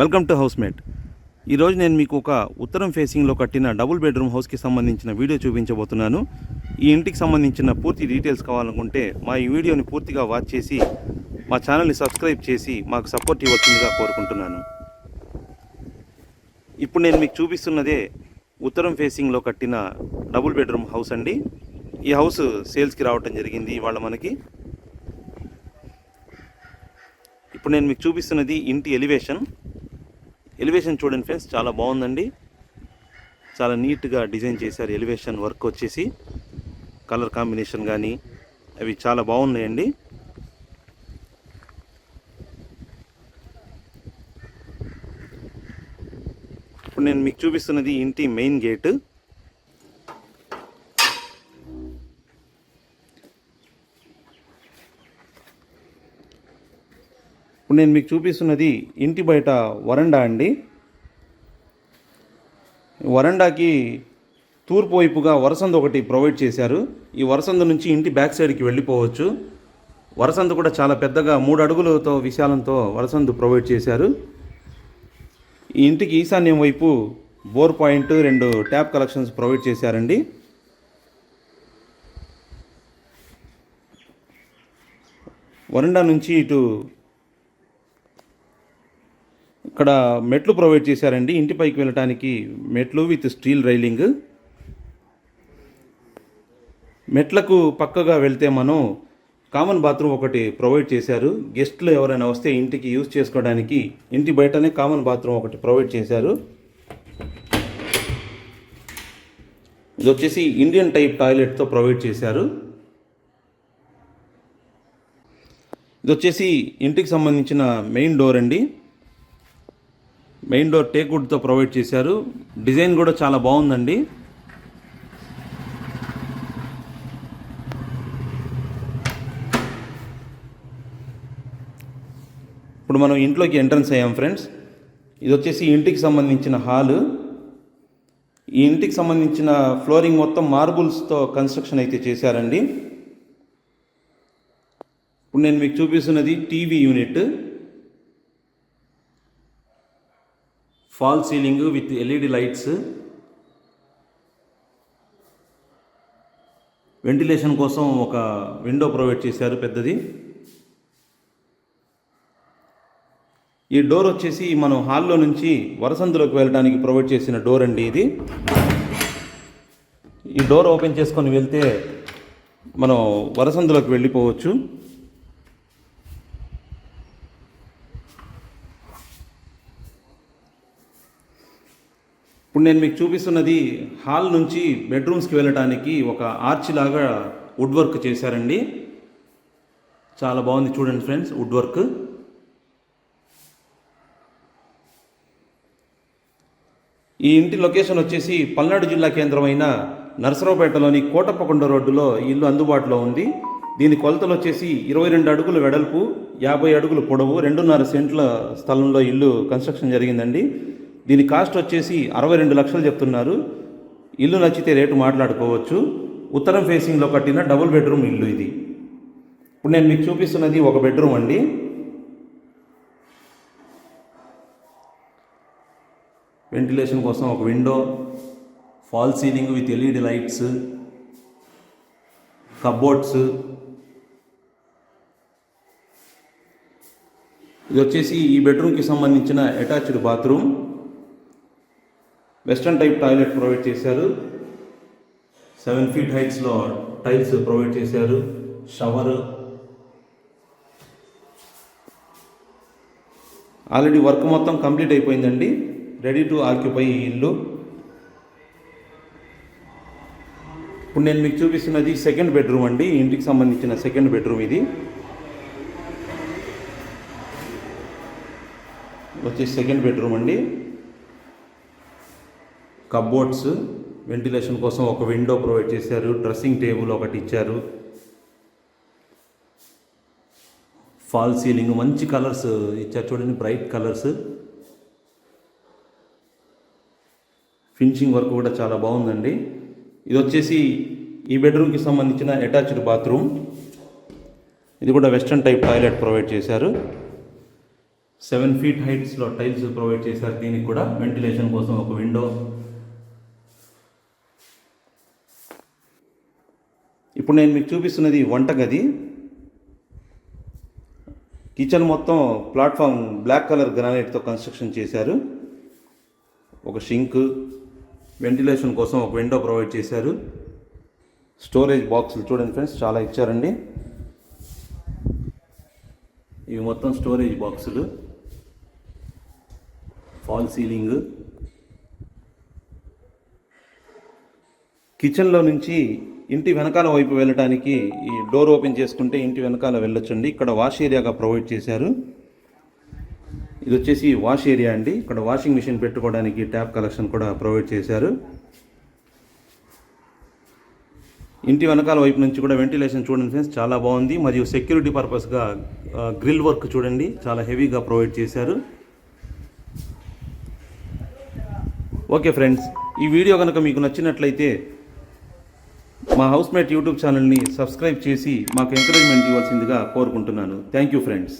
Welcome to house mate ఈరోజు నేను మీకు ఒక ఉత్తరం ఫేసింగ్లో కట్టిన డబుల్ బెడ్రూమ్ హౌస్కి సంబంధించిన వీడియో చూపించబోతున్నాను. ఈ ఇంటికి సంబంధించిన పూర్తి డీటెయిల్స్ కావాలనుకుంటే మా ఈ వీడియోని పూర్తిగా వాచ్ చేసి మా ఛానల్ని సబ్స్క్రైబ్ చేసి మాకు సపోర్ట్ ఇవ్వచ్చిందిగా కోరుకుంటున్నాను. ఇప్పుడు నేను మీకు చూపిస్తున్నదే ఉత్తరం ఫేసింగ్లో కట్టిన డబుల్ బెడ్రూమ్ హౌస్ అండి. ఈ హౌస్ సేల్స్కి రావటం జరిగింది ఇవాళ మనకి. ఇప్పుడు నేను మీకు చూపిస్తున్నది ఇంటి ఎలివేషన్. ఎలివేషన్ చూడండి ఫ్రెండ్స్ చాలా బాగుందండి. చాలా నీట్గా డిజైన్ చేశారు ఎలివేషన్ వర్క్ వచ్చేసి. కలర్ కాంబినేషన్ కానీ అవి చాలా బాగున్నాయండి. ఇప్పుడు నేను మీకు చూపిస్తున్నది ఇంటి మెయిన్ గేట్ ఇప్పుడు నేను మీకు చూపిస్తున్నది ఇంటి బయట వరండా అండి. వరండాకి తూర్పు వైపుగా వరసంద ఒకటి ప్రొవైడ్ చేశారు. ఈ వరసంద నుంచి ఇంటి బ్యాక్ సైడ్కి వెళ్ళిపోవచ్చు. వరసంద కూడా చాలా పెద్దగా మూడు అడుగులతో విశాలంతో వరసందు ప్రొవైడ్ చేశారు. ఈ ఇంటికి ఈశాన్యం వైపు బోర్ పాయింట్ రెండు ట్యాప్ కలెక్షన్స్ ప్రొవైడ్ చేశారండి. వరండా నుంచి ఇటు ఇక్కడ మెట్లు ప్రొవైడ్ చేశారండి. ఇంటి పైకి వెళ్ళటానికి మెట్లు విత్ స్టీల్ రైలింగ్. మెట్లకు పక్కగా వెళ్తే మనం కామన్ బాత్రూమ్ ఒకటి ప్రొవైడ్ చేశారు. గెస్ట్లు ఎవరైనా వస్తే ఇంటికి యూజ్ చేసుకోవడానికి ఇంటి బయటనే కామన్ బాత్రూమ్ ఒకటి ప్రొవైడ్ చేశారు. ఇది వచ్చేసి ఇండియన్ టైప్ టాయిలెట్తో ప్రొవైడ్ చేశారు. ఇది వచ్చేసి ఇంటికి సంబంధించిన మెయిన్ డోర్ అండి. మెయిన్ డోర్ టేక్ వుడ్తో ప్రొవైడ్ చేశారు. డిజైన్ కూడా చాలా బాగుందండి. ఇప్పుడు మనం ఇంట్లోకి ఎంట్రన్స్ అయ్యాం ఫ్రెండ్స్. ఇది వచ్చేసి ఇంటికి సంబంధించిన హాలు. ఈ ఇంటికి సంబంధించిన ఫ్లోరింగ్ మొత్తం మార్బుల్స్తో కన్స్ట్రక్షన్ అయితే చేశారండి. ఇప్పుడు నేను మీకు చూపిస్తున్నది TV unit. Fall ceiling with LED lights. Ventilation కోసం ఒక విండో ప్రొవైడ్ చేశారు పెద్దది. ఈ డోర్ వచ్చేసి మనం హాల్లో నుంచి వరసందులోకి వెళ్ళడానికి ప్రొవైడ్ చేసిన డోర్ అండి ఇది. ఈ డోర్ ఓపెన్ చేసుకొని వెళ్తే మనం వరసందులోకి వెళ్ళిపోవచ్చు. ఇప్పుడు నేను మీకు చూపిస్తున్నది హాల్ నుంచి బెడ్రూమ్స్కి వెళ్ళడానికి ఒక ఆర్చ్ లాగా వుడ్ వర్క్ చేశారండి. చాలా బాగుంది చూడండి ఫ్రెండ్స్ వుడ్ వర్క్. ఈ ఇంటి లొకేషన్ వచ్చేసి పల్నాడు జిల్లా కేంద్రమైన నరసరావుపేటలోని కోటప్పకొండ రోడ్డులో ఇల్లు అందుబాటులో ఉంది. దీని కొలతలు వచ్చేసి ఇరవై రెండు అడుగులు వెడల్పు యాభై అడుగులు పొడవు రెండున్నర సెంట్ల స్థలంలో ఇల్లు కన్స్ట్రక్షన్ జరిగిందండి. దీని కాస్ట్ వచ్చేసి అరవై రెండు లక్షలు చెప్తున్నారు. ఇల్లు నచ్చితే రేటు మాట్లాడుకోవచ్చు. ఉత్తరం ఫేసింగ్లో కట్టిన డబుల్ బెడ్రూమ్ ఇల్లు ఇది. ఇప్పుడు నేను మీకు చూపిస్తున్నది ఒక బెడ్రూమ్ అండి. వెంటిలేషన్ కోసం ఒక window fall ceiling with LED lights cupboards. ఇది వచ్చేసి ఈ బెడ్రూమ్కి సంబంధించిన attached bathroom. Western type toilet provide చేశారు. సెవెన్ ఫీట్ హైట్స్లో టైల్స్ ప్రొవైడ్ చేశారు. షవర్ ఆల్రెడీ వర్క్ మొత్తం కంప్లీట్ అయిపోయిందండి. రెడీ టు ఆక్యుపై ఈ ఇల్లు. ఇప్పుడు నేను మీకు చూపిస్తున్నది సెకండ్ బెడ్రూమ్ అండి. ఇంటికి సంబంధించిన సెకండ్ బెడ్రూమ్ ఇది. వచ్చేసి సెకండ్ బెడ్రూమ్ అండి. కబోర్డ్స్ వెంటిలేషన్ కోసం ఒక విండో ప్రొవైడ్ చేశారు. డ్రెస్సింగ్ టేబుల్ ఒకటి ఇచ్చారు. ఫాల్ సీలింగ్ మంచి కలర్స్ ఇచ్చారు చూడండి బ్రైట్ కలర్స్. ఫినిషింగ్ వర్క్ కూడా చాలా బాగుందండి. ఇది వచ్చేసి ఈ బెడ్రూమ్కి సంబంధించిన అటాచ్డ్ బాత్రూమ్. ఇది కూడా వెస్ట్రన్ టైప్ టాయిలెట్ ప్రొవైడ్ చేశారు. సెవెన్ ఫీట్ హైట్స్లో టైల్స్ ప్రొవైడ్ చేశారు దీనికి కూడా. వెంటిలేషన్ కోసం ఒక విండో. ఇప్పుడు నేను మీకు చూపిస్తున్నది వంటగది కిచెన్ మొత్తం ప్లాట్ఫామ్ బ్లాక్ కలర్ గ్రానైట్తో కన్స్ట్రక్షన్ చేశారు. ఒక షింక్ వెంటిలేషన్ కోసం ఒక విండో ప్రొవైడ్ చేశారు. స్టోరేజ్ బాక్సులు చూడండి ఫ్రెండ్స్ చాలా ఇచ్చారండి. ఇవి మొత్తం స్టోరేజ్ బాక్సులు. Fall ceiling. కిచెన్లో నుంచి ఇంటి వెనకాల వైపు వెళ్ళటానికి ఈ డోర్ ఓపెన్ చేసుకుంటే ఇంటి వెనకాల వెళ్ళొచ్చండి. ఇక్కడ వాష్ ఏరియాగా ప్రొవైడ్ చేశారు. ఇది వచ్చేసి వాష్ ఏరియా అండి. ఇక్కడ వాషింగ్ మిషన్ పెట్టుకోవడానికి ట్యాప్ కలెక్షన్ కూడా ప్రొవైడ్ చేశారు. ఇంటి వెనకాల వైపు నుంచి కూడా వెంటిలేషన్ చూడండి ఫ్రెండ్స్ చాలా బాగుంది. మరియు సెక్యూరిటీ పర్పస్గా గ్రిల్ వర్క్ చూడండి చాలా హెవీగా ప్రొవైడ్ చేశారు. ఓకే ఫ్రెండ్స్ ఈ వీడియో కనుక మీకు నచ్చినట్లయితే మా హౌస్మేట్ యూట్యూబ్ ఛానల్ని సబ్స్క్రైబ్ చేసి మాకు ఎంకరేజ్మెంట్ ఇవ్వాల్సిందిగా కోరుకుంటున్నాను. Thank you friends